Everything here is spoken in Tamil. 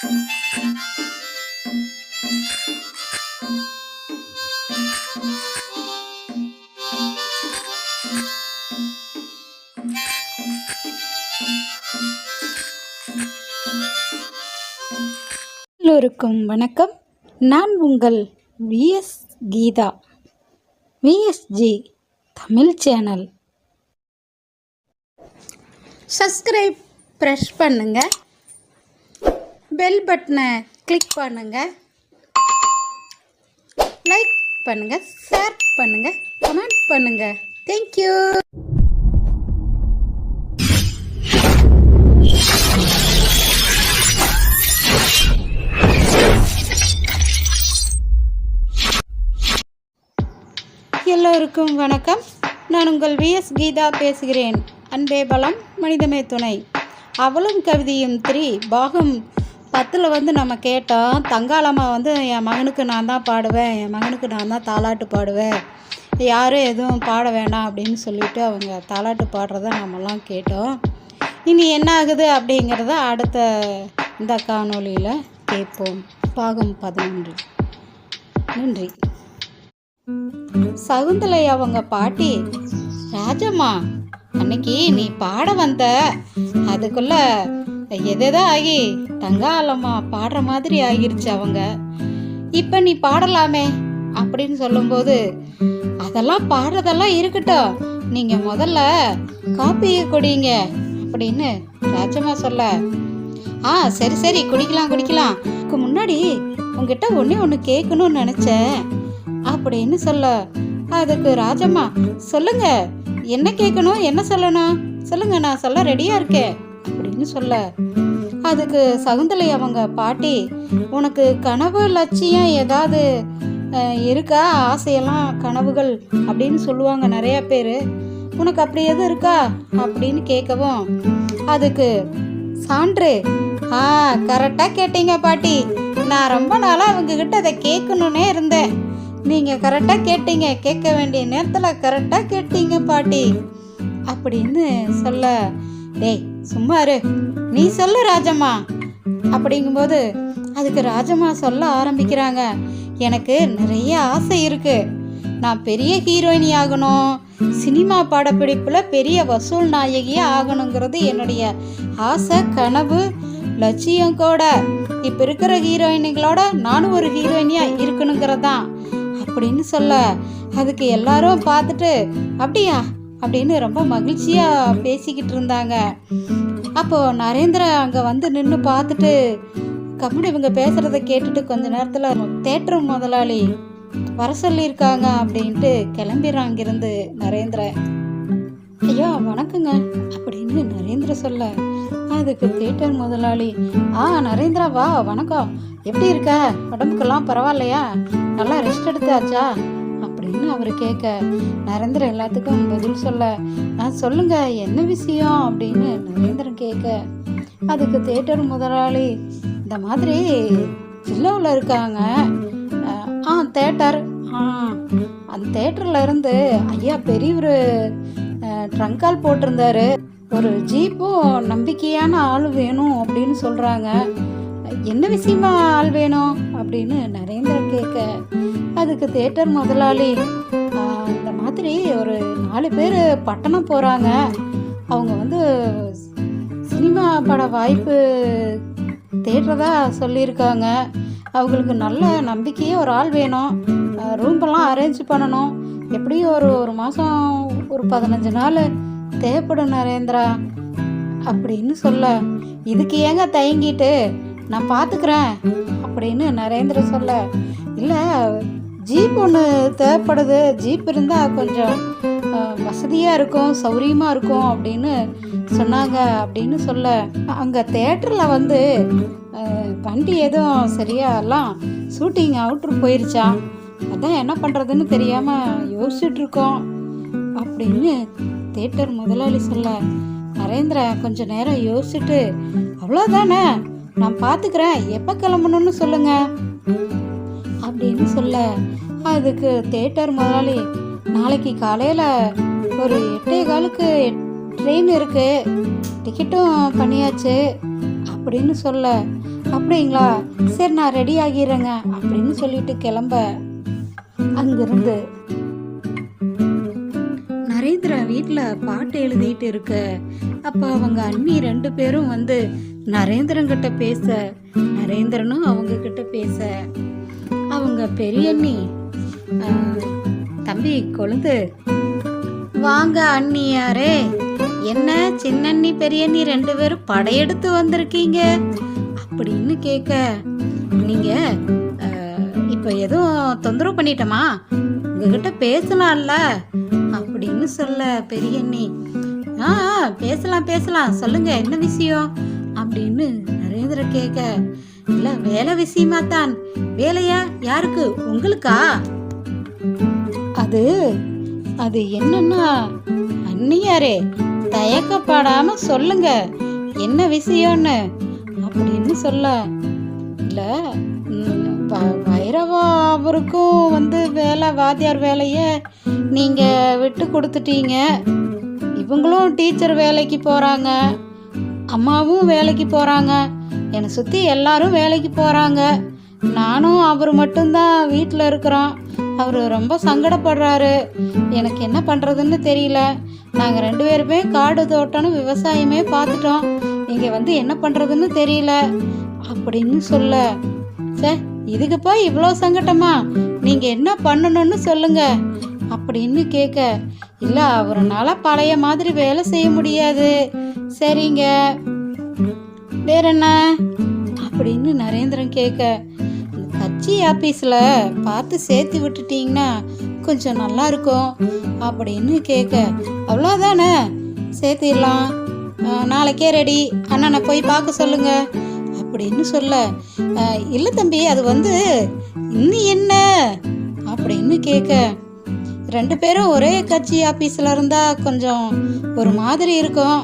எல்லோருக்கும் வணக்கம். நான் உங்கள் VS Geetha. VSG Tamil channel. Subscribe press பண்ணுங்கள் பெல் பட்டனை கிளிக் பண்ணுங்கள் லைக் பண்ணுங்கள் ஷேர் பண்ணுங்கள் கமெண்ட் பண்ணுங்கள் தேங்க்யூ எல்லோருக்கும் வணக்கம். நான் உங்கள் விஎஸ் கீதா பேசுகிறேன். அன்பே பலம் மனிதமே துணை. அவளும் கவிதையும் த்ரீ பாகம் பத்தில் வந்து நம்ம கேட்டோம் தங்காளம்மா வந்து என் மகனுக்கு நான் தான் பாடுவேன் என் மகனுக்கு நான் தான் தாலாட்டு பாடுவேன் யாரும் எதுவும் பாட வேண்டாம் அப்படின்னு சொல்லிட்டு அவங்க தாலாட்டு பாடுறத நம்மலாம் கேட்டோம். இனி என்ன ஆகுது அப்படிங்கிறத அடுத்த இந்த காணொளியில் கேட்போம். பாகம் பதினொன்று. நன்றி. சகுந்தலை அவங்க பாட்டி ராஜம்மா அன்னைக்கு நீ பாட வந்த அதுக்குள்ள எதேதோ ஆகி தங்காலம்மா பாடுற மாதிரி ஆகிருச்சு அவங்க. இப்போ நீ பாடலாமே அப்படின்னு சொல்லும்போது அதெல்லாம் பாடுறதெல்லாம் இருக்கட்டும். நீங்க முதல்ல காப்பியை குடிங்க அப்படின்னு ராஜம்மா சொல்ல. ஆ சரி சரி குடிக்கலாம் குடிக்கலாம். இதுக்கு முன்னாடி உங்ககிட்ட ஒன்றே ஒன்று கேட்கணும்னு நினச்சேன் அப்படின்னு சொல்ல. அதுக்கு ராஜம்மா சொல்லுங்க என்ன கேட்கணும் என்ன சொல்லணும்? சொல்லுங்க நான் சொல்ல ரெடியா இருக்கேன். அப்படின்னு சொல்ல. அதுக்கு சகுந்தலை அவங்க பாட்டி உனக்கு கனவு லட்சியம் ஏதாவது இருக்கா? ஆசையெல்லாம் கனவுகள் அப்படின்னு சொல்லுவாங்க நிறைய பேர். உனக்கு அப்படி எதுவும் இருக்கா? அப்படின்னு கேட்கவும் அதுக்கு சான்று. ஆ கரெக்டாக கேட்டீங்க பாட்டி. நான் ரொம்ப நாளாக அவங்கக்கிட்ட அதை கேட்கணுன்னே இருந்தேன். நீங்கள் கரெக்டாக கேட்டீங்க. கேட்க வேண்டிய நேரத்தில் கரெக்டாக கேட்டீங்க பாட்டி. அப்படின்னு சொல்ல. டேய் சும்மாரு. நீ சொல்லு ராஜம்மா. அப்படிங்கும்போது அதுக்கு ராஜம்மா சொல்ல ஆரம்பிக்கிறாங்க. எனக்கு நிறைய ஆசை இருக்கு. நான் பெரிய ஹீரோயினி ஆகணும். சினிமா படப்பிடிப்பில் பெரிய வசூல் நாயகியாக ஆகணுங்கிறது என்னுடைய ஆசை கனவு லட்சியம் கூட. இப்போ இருக்கிற ஹீரோயினுங்களோட நானும் ஒரு ஹீரோயினியாக இருக்கணுங்கிறது தான் அப்படின்னு சொல்ல அதுக்கு எல்லாரும் பார்த்துட்டு அப்படியா? அப்படின்னு ரொம்ப மகிழ்ச்சியாக பேசிக்கிட்டு இருந்தாங்க. அப்போது நரேந்திரா அங்கே வந்து நின்று பார்த்துட்டு கம்முனு இவங்க பேசுகிறத கேட்டுட்டு கொஞ்ச நேரத்தில் தேட்டர் முதலாளி வர சொல்லியிருக்காங்க அப்படின்ட்டு கிளம்பிடுறான் அங்கிருந்து நரேந்திர. ஐயா வணக்கங்க அப்படின்னு நரேந்திர சொல்ல அதுக்கு தேட்டர் முதலாளி ஆ நரேந்திரா வா வணக்கம். எப்படி இருக்க? உடம்புக்கெல்லாம் பரவாயில்லையா? நல்லா ரெஸ்ட் எடுத்தாச்சா? அப்படின்னு அவர் கேட்க நரேந்திரன் எல்லாத்துக்கும் பதில் சொல்ல ஆ சொல்லுங்க என்ன விஷயம்? அப்படின்னு நரேந்திரன் கேட்க அதுக்கு தேட்டர் முதலாளி இந்த மாதிரி ஜில்லாவில் இருக்காங்க. ஆ தேட்டர் ஆ அந்த தேட்டரில் இருந்து ஐயா பெரியவர் ட்ரங்கால் போட்டிருந்தாரு. ஒரு ஜீப்பும் நம்பிக்கையான ஆள் வேணும் அப்படின்னு சொல்கிறாங்க என்ன விஷயமா ஆள் வேணும்? அப்படின்னு நரேந்திரன் கேட்க அதுக்கு தேட்டர் முதலாளி இந்த மாதிரி ஒரு நாலு பேர் பட்டணம் போகிறாங்க அவங்க வந்து சினிமா பட வாய்ப்பு தேடுறதா சொல்லியிருக்காங்க. அவங்களுக்கு நல்ல நம்பிக்கையே ஒரு ஆள் வேணும். ரூம்பெல்லாம் அரேஞ்ச் பண்ணணும். எப்படியும் ஒரு ஒரு மாதம் ஒரு பதினஞ்சு நாள் தேவைப்படும் நரேந்திரா அப்படின்னு சொல்ல இதுக்கு ஏங்க தயங்கிட்டு? நான் பார்த்துக்கிறேன் அப்படின்னு நரேந்திர சொல்ல இல்லை ஜீப் ஒன்று தேவைப்படுது. ஜீப் இருந்தால் கொஞ்சம் வசதியாக இருக்கும் சௌரியமாக இருக்கும் அப்படின்னு சொன்னாங்க அப்படின்னு சொல்ல. அங்கே தேட்டரில் வந்து வண்டி எதுவும் சரியா எல்லாம் ஷூட்டிங் அவுட்ரு போயிருச்சா? அதான் என்ன பண்ணுறதுன்னு தெரியாமல் யோசிச்சுட்ருக்கோம் அப்படின்னு தேட்டர் முதலாளி சொல்ல. நரேந்திரா கொஞ்சம் நேரம் யோசிச்சுட்டு அவ்வளோதானே நான் பார்த்துக்கிறேன் எப்போ கிளம்பணும்னு சொல்லுங்கள் அப்படின்னு சொல்ல அதுக்கு தேட்டர் முதலாளி நாளைக்கு காலையில் ஒரு எட்டே காலுக்கு ட்ரெயின் இருக்கு. டிக்கெட்டும் பண்ணியாச்சு. அப்படின்னு சொல்ல அப்படிங்களா? சரி நான் ரெடி ஆகிடுறேங்க அப்படின்னு சொல்லிட்டு கிளம்ப. அங்கிருந்து நரேந்திரா வீட்டில் பாட்டு எழுதிட்டு இருக்க. அப்போ அவங்க அண்ணி ரெண்டு பேரும் வந்து நரேந்திரன் பேச நரேந்திரனும் அவங்க கிட்ட பேச அவங்க பெரியண்ணி தம்பி கொழுந்து வாங்க அண்ணியாரே என்ன சின்னண்ணி பெரியண்ணி ரெண்டு பேரும் படையெடுத்து வந்திருக்கீங்க? அப்படின்னு கேட்க நீங்க இப்போ எதுவும் தொந்தரவு பண்ணிட்டோமா? உங்ககிட்ட பேசலாம்ல? அப்படின்னு சொல்ல பெரியண்ணி. ஆ ஆ, பேசலாம் பேசலாம் சொல்லுங்க என்ன விஷயம்? அப்படின்னு நரேந்திர கேட்க இல்ல வேலை விஷயமா தான். வேலையா? யாருக்கு? உங்களுக்கா? அது அது என்னன்னா அண்ணியாரே தயக்கப்படாம சொல்லுங்க. என்ன விஷயம்னு? அப்படின்னு சொல்ல. இல்ல ம், அவருக்கும் வந்து வேலை வாத்தியார் வேலைய நீங்க விட்டு கொடுத்துட்டீங்க. இவங்களும் டீச்சர் வேலைக்கு போறாங்க. அம்மாவும் வேலைக்கு போகிறாங்க என்னை சுற்றி எல்லாரும் வேலைக்கு போகிறாங்க நானும் அவர் மட்டும்தான் வீட்டில் இருக்கிறோம். அவர் ரொம்ப சங்கடப்படுறாரு. எனக்கு என்ன பண்ணுறதுன்னு தெரியல. நாங்கள் ரெண்டு பேருமே காடு தோட்டம்னு விவசாயமே பார்த்துட்டோம். இங்கே வந்து என்ன பண்ணுறதுன்னு தெரியல. அப்படின்னு சொல்ல சே இதுக்குப்பா இவ்வளோ சங்கட்டமா? நீங்கள் என்ன பண்ணணும்னு சொல்லுங்க. அப்படின்னு கேட்க இல்லை அவரனால பழைய மாதிரி வேலை செய்ய முடியாது. சரிங்க. வேற என்ன? அப்படின்னு நரேந்திரன் கேட்க கட்சி ஆஃபீஸில் பார்த்து சேர்த்து விட்டுட்டீங்கன்னா கொஞ்சம் நல்லா இருக்கும் அப்படின்னு கேட்க அவ்வளோதானே சேர்த்திடலாம். நாளைக்கே ரெடி. அண்ணனை போய் பார்க்க சொல்லுங்க அப்படின்னு சொல்ல இல்லை தம்பி அது வந்து இன்னும் என்ன? அப்படின்னு கேட்க ரெண்டு பேரும் ஒரே கட்சி ஆஃபீஸில் இருந்தால் கொஞ்சம் ஒரு மாதிரி இருக்கும்.